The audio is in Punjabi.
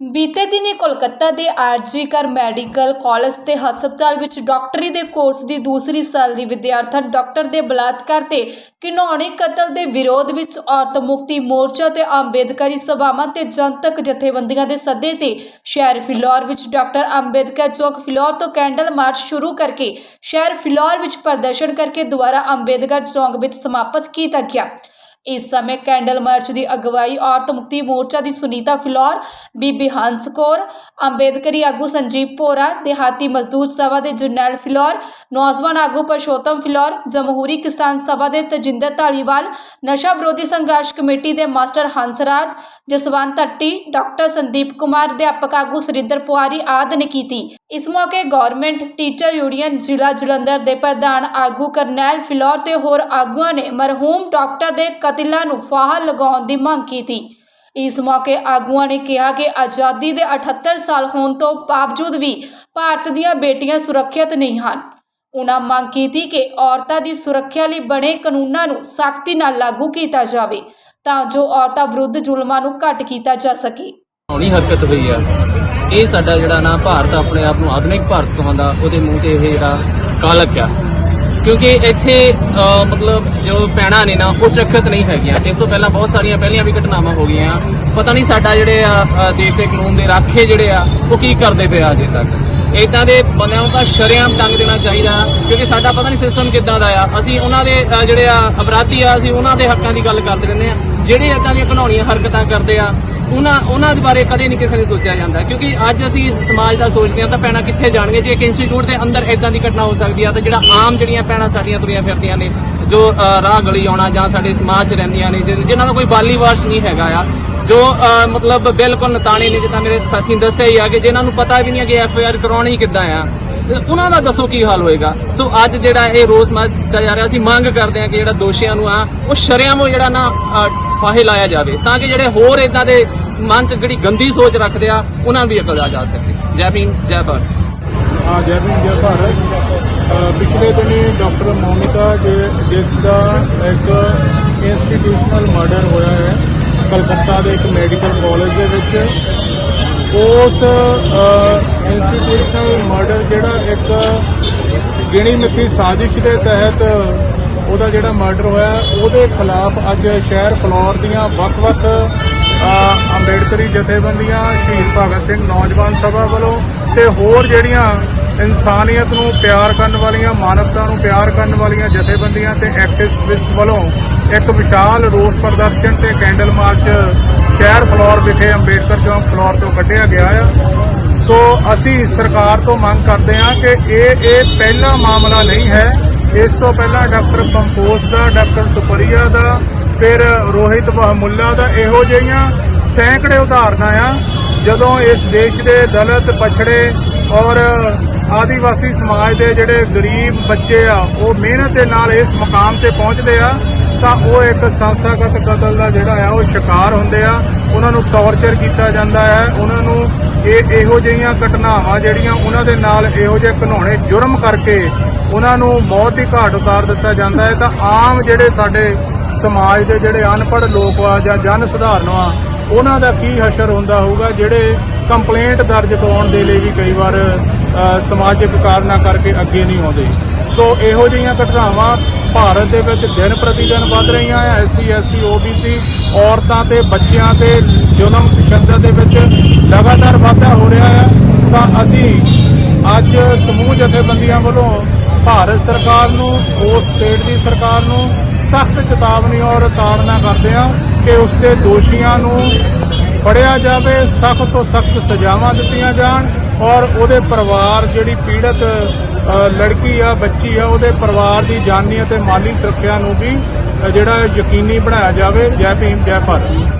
ਬੀਤੇ ਦਿਨੀ ਕੋਲਕਾਤਾ ਦੇ ਆਰਜੀਕਰ ਮੈਡੀਕਲ ਕਾਲਜ ਤੇ ਹਸਪਤਾਲ ਵਿੱਚ ਡਾਕਟਰੀ ਦੇ ਕੋਰਸ ਦੀ ਦੂਸਰੀ ਸਾਲ ਦੀ ਵਿਦਿਆਰਥਣ ਡਾਕਟਰ ਦੇ ਬਲਾਤਕਾਰ ਤੇ ਘਿਨੌਣੇ ਕਤਲ ਦੇ ਵਿਰੋਧ ਵਿੱਚ ਔਰਤ ਮੁਕਤੀ ਮੋਰਚਾ ਤੇ ਅੰਬੇਦਕਰੀ ਸਭਾਵਾਂ ਤੇ ਜਨਤਕ ਜਥੇਬੰਦੀਆਂ ਦੇ ਸੱਦੇ ਤੇ ਸ਼ਹਿਰ ਫਿਲੌਰ ਵਿੱਚ ਡਾਕਟਰ ਅੰਬੇਦਕਰ ਚੌਕ ਫਿਲੌਰ ਤੋਂ ਕੈਂਡਲ ਮਾਰਚ ਸ਼ੁਰੂ ਕਰਕੇ ਸ਼ਹਿਰ ਫਿਲੌਰ ਵਿੱਚ ਪ੍ਰਦਰਸ਼ਨ ਕਰਕੇ ਦੁਬਾਰਾ ਅੰਬੇਦਕਰ ਚੌਕ ਵਿੱਚ ਸਮਾਪਤ ਕੀਤਾ ਗਿਆ। ਇਸ ਸਮੇਂ ਕੈਂਡਲ ਮਾਰਚ ਦੀ ਅਗਵਾਈ ਔਰਤ ਮੁਕਤੀ ਮੋਰਚਾ ਦੀ ਸੁਨੀਤਾ ਫਿਲੌਰ, ਬੀਬੀ ਹੰਸ ਕੌਰ, ਅੰਬੇਦਕਰੀ ਆਗੂ ਸੰਜੀਵ ਪੋਰਾ ਦਿਹਾਤੀ ਮਜ਼ਦੂਰ ਸਭਾ ਦੇ ਜਰਨੈਲ ਫਿਲੌਰ, ਨੌਜਵਾਨ ਆਗੂ ਪਰਸ਼ੋਤਮ ਫਿਲੌਰ, ਜਮਹੂਰੀ ਕਿਸਾਨ ਸਭਾ ਦੇ ਤਜਿੰਦਰ ਢਾਲੀਵਾਲ ਨਸ਼ਾ ਵਿਰੋਧੀ ਸੰਘਰਸ਼ ਕਮੇਟੀ ਦੇ ਮਾਸਟਰ ਹੰਸਰਾਜ, ਜਸਵੰਤ ਅੱਟੀ ਡਾਕਟਰ ਸੰਦੀਪ ਕੁਮਾਰ, ਅਧਿਆਪਕ ਆਗੂ ਸੁਰਿੰਦਰ ਪੁਆਰੀ ਆਦਿ ਨੇ ਕੀਤੀ। ਇਸ ਮੌਕੇ ਗਵਰਨਮੈਂਟ, ਟੀਚਰ ਯੂਨੀਅਨ, ਜ਼ਿਲ੍ਹਾ ਜਲੰਧਰ ਦੇ ਪ੍ਰਧਾਨ ਆਗੂ ਕਰਨੈਲ ਫਿਲੌਰ ਤੇ ਹੋਰ ਆਗੂਆਂ ਨੇ ਮਰਹੂਮ ਡਾਕਟਰ ਦੇ ਕਤਿਲਾਂ ਨੂੰ ਫਾਹਾ ਲਗਾਉਣ ਦੀ ਮੰਗ ਕੀਤੀ। ਇਸ ਮੌਕੇ ਆਗੂਆਂ ਨੇ ਕਿਹਾ ਕਿ ਆਜ਼ਾਦੀ ਦੇ 78 ਸਾਲ ਹੋਣ ਤੋਂ ਬਾਵਜੂਦ ਵੀ ਭਾਰਤ ਦੀਆਂ ਬੇਟੀਆਂ ਸੁਰੱਖਿਅਤ ਨਹੀਂ ਹਨ। ਉਹਨਾਂ ਮੰਗ ਕੀਤੀ ਕਿ ਔਰਤਾਂ ਦੀ ਸੁਰੱਖਿਆ ਲਈ ਬਣੇ ਕਾਨੂੰਨਾਂ ਨੂੰ ਸਖਤੀ ਨਾਲ ਲਾਗੂ ਕੀਤਾ ਜਾਵੇ ਤਾਂ ਜੋ ਔਰਤਾਂ ਵਿਰੁੱਧ ਜ਼ੁਲਮਾਂ ਨੂੰ ਘੱਟ ਕੀਤਾ ਜਾ ਸਕੇ। ਹੋਣੀ ਹਰਕਤ ਹੋਈ ਆ। ਇਹ ਸਾਡਾ ਜਿਹੜਾ ਨਾ ਭਾਰਤ ਆਪਣੇ ਆਪ ਨੂੰ ਆਧੁਨਿਕ ਭਾਰਤ ਕਹਾਉਂਦਾ, ਉਹਦੇ ਮੂੰਹ ਤੇ ਇਹ ਜਿਹੜਾ ਕਾਲਕ ਆ। ਕਿਉਂਕਿ ਇੱਥੇ ਮਤਲਬ ਜੋ ਪੈਣਾ ਨੇ ਨਾ, ਉਹ ਸੁਰੱਖਿਅਤ ਨਹੀਂ ਹੈਗੀਆਂ। ਇਸ ਤੋਂ ਪਹਿਲਾਂ ਬਹੁਤ ਸਾਰੀਆਂ ਪਹਿਲੀਆਂ ਵੀ ਘਟਨਾਵਾਂ ਹੋ ਗਈਆਂ। ਪਤਾ ਨਹੀਂ ਸਾਡਾ ਜਿਹੜੇ ਆ ਦੇਸ਼ ਦੇ ਕਾਨੂੰਨ ਦੇ ਰਾਖੇ ਜਿਹੜੇ ਆ, ਉਹ ਕੀ ਕਰਦੇ ਪਏ ਆ ਅਜੇ ਤੱਕ। ਇਦਾਂ ਦੇ ਬੰਦਿਆਂ ਨੂੰ ਤਾਂ ਸ਼ਰੇਆਮ ਤੰਗ ਦੇਣਾ ਚਾਹੀਦਾ, ਕਿਉਂਕਿ ਸਾਡਾ ਪਤਾ ਨਹੀਂ ਸਿਸਟਮ ਕਿੱਦਾਂ ਦਾ ਆ। ਅਸੀਂ ਉਹਨਾਂ ਦੇ ਜਿਹੜੇ ਆ, ਅਪਰਾਧੀ ਆ, ਅਸੀਂ ਉਹਨਾਂ ਦੇ ਹੱਕਾਂ ਦੀ ਗੱਲ ਕਰਦੇ ਰਹਿੰਦੇ ਆ। ਜਿਹੜੇ ਇਦਾਂ ਦੀਆਂ ਘਣਾਉਣੀਆਂ ਹਰਕਤਾਂ ਕਰਦੇ ਆ ਉਹਨਾਂ ਉਹਨਾਂ ਦੇ ਬਾਰੇ ਕਦੇ ਨਹੀਂ ਕਿਸੇ ਨੇ ਸੋਚਿਆ ਜਾਂਦਾ, ਕਿਉਂਕਿ ਅੱਜ ਅਸੀਂ ਸਮਾਜ ਦਾ ਸੋਚਦੇ ਹਾਂ ਤਾਂ ਪੈਣਾ ਕਿੱਥੇ ਜਾਣਗੇ? ਜੇ ਇੱਕ ਇੰਸਟੀਚਿਊਟ ਦੇ ਅੰਦਰ ਇਦਾਂ ਦੀ ਘਟਨਾ ਹੋ ਸਕਦੀ ਆ ਤਾਂ ਜਿਹੜਾ ਆਮ ਜਿਹੜੀਆਂ ਪੈਣਾ ਸਾਡੀਆਂ ਤੁਰੀਆਂ ਫਿਰਦੀਆਂ ਨੇ, ਜੋ ਰਾਹ ਗਲੀ ਆਉਣਾ ਜਾਂ ਸਾਡੇ ਸਮਾਜ 'ਚ ਰਹਿੰਦੀਆਂ ਨੇ, ਜਿ- ਜਿਨ੍ਹਾਂ ਦਾ ਕੋਈ ਬਾਲੀ ਵਾਰਸ਼ ਨਹੀਂ ਹੈਗਾ ਆ, ਜੋ ਮਤਲਬ ਬਿਲਕੁਲ ਨਤਾਣੇ ਨੇ, ਜਿੱਦਾਂ ਮੇਰੇ ਸਾਥੀ ਨੇ ਦੱਸਿਆ ਹੀ ਆ ਕਿ ਜਿਨ੍ਹਾਂ ਨੂੰ ਪਤਾ ਵੀ ਨਹੀਂ ਹੈ ਕਿ ਐਫ ਆਈ ਆਰ ਕਰਾਉਣੀ ਕਿੱਦਾਂ ਆ। ਉਹਨਾਂ ਦਾ ਦੱਸੋ ਕੀ ਹਾਲ ਹੋਏਗਾ? ਸੋ ਅੱਜ ਜਿਹੜਾ ਇਹ ਰੋਸ ਮਾਰਚ ਕੀਤਾ ਜਾ ਰਿਹਾ, ਅਸੀਂ ਮੰਗ ਕਰਦੇ ਹਾਂ ਕਿ ਜਿਹੜਾ ਦੋਸ਼ੀਆਂ ਨੂੰ ਆ, ਉਹ ਸ਼ਰੇਆਮ ਜਿਹੜਾ ਨਾ ਫਾਹੇ ਲਾਇਆ ਜਾਵੇ, ਤਾਂ ਕਿ ਜਿਹੜੇ ਹੋਰ ਇਦਾਂ ਦੇ ਮਨ 'ਚ ਜਿਹੜੀ ਗੰਦੀ ਸੋਚ ਰੱਖਦੇ ਆ, ਉਹਨਾਂ ਨੂੰ ਵੀ ਅਕਲ ਆ ਜਾ ਸਕੇ। ਜੈ ਭੀਮ, ਜੈ ਭਾਰਤ। ਹਾਂ, ਜੈ ਭੀਮ, ਜੈ ਭਾਰਤ। ਪਿਛਲੇ ਦਿਨੀ ਡਾਕਟਰ ਮੋਨਿਕਾ ਜਿਸ ਦਾ ਇੱਕ ਇੰਸਟੀਟਿਊਸ਼ਨਲ ਮਰਡਰ ਹੋਇਆ ਹੈ, ਕਲਕੱਤਾ ਦੇ ਇੱਕ ਮੈਡੀਕਲ ਕਾਲਜ ਦੇ ਵਿੱਚ। ਉਸ ਇੰਸਟੀਟਿਊਸ਼ਨਲ ਮਰਡਰ ਜਿਹੜਾ ਇੱਕ ਗਿਣੀ ਮਿੱਥੀ ਸਾਜ਼ਿਸ਼ ਦੇ ਤਹਿਤ ਉਹਦਾ ਜਿਹੜਾ ਮਰਡਰ ਹੋਇਆ, ਉਹਦੇ ਖਿਲਾਫ ਅੱਜ ਸ਼ਹਿਰ ਫਲੋਰ ਦੀਆਂ ਵੱਖ-ਵੱਖ ਅੰਬੇਡਕਰੀ ਜਥੇਬੰਦੀਆਂ, ਸ਼ਹੀਦ ਭਗਤ ਸਿੰਘ ਨੌਜਵਾਨ ਸਭਾ ਵੱਲੋਂ ਤੇ ਹੋਰ ਜਿਹੜੀਆਂ ਇਨਸਾਨੀਅਤ ਨੂੰ ਪਿਆਰ ਕਰਨ ਵਾਲੀਆਂ, ਮਾਨਵਤਾ ਨੂੰ ਪਿਆਰ ਕਰਨ ਵਾਲੀਆਂ ਜਥੇਬੰਦੀਆਂ ਤੇ ਐਕਟਿਵਿਸਟ ਵੱਲੋਂ ਇੱਕ ਵਿਸ਼ਾਲ ਰੋਸ ਪ੍ਰਦਰਸ਼ਨ ਤੇ ਕੈਂਡਲ ਮਾਰਚ ਸ਼ਹਿਰ ਫਲੋਰ ਵਿਖੇ ਅੰਬੇਡਕਰ ਚੌਂਕ ਫਲੋਰ ਤੋਂ ਕੱਢਿਆ ਗਿਆ ਆ। ਸੋ ਅਸੀਂ ਸਰਕਾਰ ਤੋਂ ਮੰਗ ਕਰਦੇ ਹਾਂ ਕਿ ਇਹ ਇਹ ਪਹਿਲਾ ਮਾਮਲਾ ਨਹੀਂ ਹੈ। ਇਸ ਤੋਂ ਪਹਿਲਾਂ ਡਾਕਟਰ ਕੰਪੋਸ ਦਾ, ਡਾਕਟਰ ਸੁਪਰੀਆ ਦਾ, ਫਿਰ ਰੋਹਿਤ ਬਹਮੁੱਲਾ ਦਾ ਇਹੋ ਜਿਹੀਆਂ ਸੈਂਕੜੇ ਉਦਾਹਰਨਾਂ ਆ, ਜਦੋਂ ਇਸ ਦੇਸ਼ ਦੇ ਦਲਿਤ, ਪਛੜੇ ਔਰ ਆਦੀਵਾਸੀ ਸਮਾਜ ਦੇ ਜਿਹੜੇ ਗਰੀਬ ਬੱਚੇ ਆ, ਉਹ ਮਿਹਨਤ ਦੇ ਨਾਲ ਇਸ ਮੁਕਾਮ ਤੇ ਪਹੁੰਚਦੇ ਆ। ਤਾਂ ਉਹ ਇੱਕ ਸੰਸਥਾਗਤ ਕਤਲ ਦਾ ਜਿਹੜਾ ਆ, ਉਹ ਸ਼ਿਕਾਰ ਹੁੰਦੇ ਆ। ਉਹਨਾਂ ਨੂੰ ਟੌਰਚਰ ਕੀਤਾ ਜਾਂਦਾ ਹੈ। ਉਹਨਾਂ ਨੂੰ ਇਹ ਇਹੋ ਜਿਹੀਆਂ ਘਟਨਾਵਾਂ ਜਿਹੜੀਆਂ ਉਹਨਾਂ ਦੇ ਨਾਲ ਇਹੋ ਜਿਹੇ ਘਿਨੌਣੇ ਜੁਰਮ ਕਰਕੇ ਉਹਨਾਂ ਨੂੰ ਮੌਤ ਦੀ ਘਾਟ ਉਤਾਰ ਦਿੱਤਾ ਜਾਂਦਾ ਹੈ। ਤਾਂ ਆਮ ਜਿਹੜੇ ਸਾਡੇ ਸਮਾਜ ਦੇ ਜਿਹੜੇ ਅਨਪੜ੍ਹ ਲੋਕ ਆ ਜਾਂ ਜਨ ਸੁਧਾਰਨ ਆ, ਉਹਨਾਂ ਦਾ ਕੀ ਹਸ਼ਰ ਹੁੰਦਾ ਹੋਊਗਾ? ਜਿਹੜੇ ਕੰਪਲੇਂਟ ਦਰਜ ਕਰਾਉਣ ਦੇ ਲਈ ਵੀ ਕਈ ਵਾਰ ਸਮਾਜਿਕ ਕਾਰਨਾਂ ਕਰਕੇ ਅੱਗੇ ਨਹੀਂ ਆਉਂਦੇ। ਸੋ ਇਹੋ ਜਿਹੀਆਂ ਘਟਨਾਵਾਂ ਭਾਰਤ ਦੇ ਵਿੱਚ ਦਿਨ ਪ੍ਰਤੀ ਦਿਨ ਵੱਧ ਰਹੀਆਂ ਆ, ਐਸਸੀ, ਐਸਟੀ, ਓਬੀਸੀ, ਔਰਤਾਂ ਤੇ ਬੱਚਿਆਂ ਤੇ ਜ਼ੁਲਮ ਤਸ਼ੱਦਦ ਦੇ ਵਿੱਚ ਲਗਾਤਾਰ ਵਾਧਾ ਹੋ ਰਿਹਾ ਆ। ਤਾਂ ਅਸੀਂ ਅੱਜ ਸਮੂਹ ਜਥੇਬੰਦੀਆਂ ਵੱਲੋਂ ਭਾਰਤ ਸਰਕਾਰ ਨੂੰ, ਉਸ ਸਟੇਟ ਦੀ ਸਰਕਾਰ ਨੂੰ ਸਖਤ ਚੇਤਾਵਨੀ ਔਰ ਤਾੜਨਾ ਕਰਦੇ ਹਾਂ ਕਿ ਉਸ ਦੇ ਦੋਸ਼ੀਆਂ ਨੂੰ ਫੜਿਆ ਜਾਵੇ, ਸਖਤ ਤੋਂ ਸਖਤ ਸਜ਼ਾਵਾਂ ਦਿੱਤੀਆਂ ਜਾਣ। ਔਰ ਉਹਦੇ ਪਰਿਵਾਰ ਜਿਹੜੀ ਪੀੜਤ ਲੜਕੀ ਆ, ਬੱਚੀ ਆ, ਉਹਦੇ ਪਰਿਵਾਰ ਦੀ ਜਾਨੀ ਅਤੇ ਮਾਲੀ ਸੁਰੱਖਿਆ ਨੂੰ ਵੀ ਜਿਹੜਾ ਯਕੀਨੀ ਬਣਾਇਆ ਜਾਵੇ, ਜੈ ਭੀਮ, ਜੈ ਭਾਰਤ।